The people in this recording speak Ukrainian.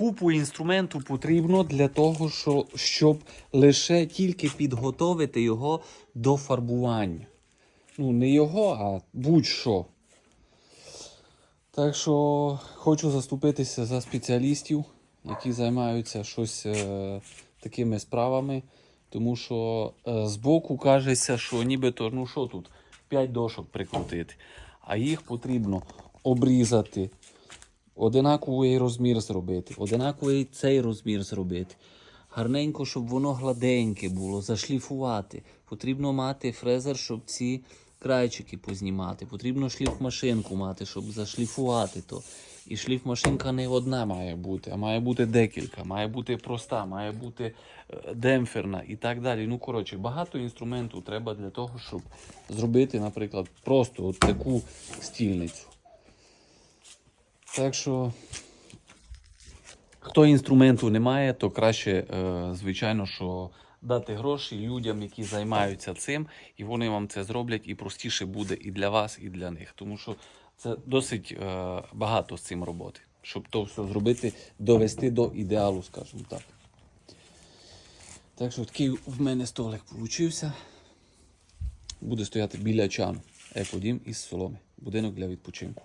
купу інструменту потрібно для того, що, щоб лише тільки підготовити його до фарбування. Ну, не його, а будь-що. Так що хочу заступитися за спеціалістів, які займаються щось е, такими справами. Тому що е, збоку кажеться, що нібито, ну що тут, 5 дошок прикрутити. А їх потрібно обрізати, одинаковий розмір зробити, одинаковий цей розмір зробити. Гарненько, щоб воно гладеньке було, зашліфувати. Потрібно мати фрезер, щоб ці крайчики познімати. Потрібно шліфмашинку мати, щоб зашліфувати то. І шліфмашинка не одна має бути, а має бути декілька, має бути проста, має бути е, демпферна і так далі. Ну, коротше, багато інструменту треба для того, щоб зробити, наприклад, просто от таку стільницю. Так що, хто інструменту не має, то краще, е, звичайно, що дати гроші людям, які займаються цим, і вони вам це зроблять, і простіше буде і для вас, і для них. Тому що це досить е, багато з цим роботи, щоб то все зробити, довести до ідеалу, скажімо так. Так що такий в мене столик получився. Буде стояти біля чану. Екодім із соломи. Будинок для відпочинку.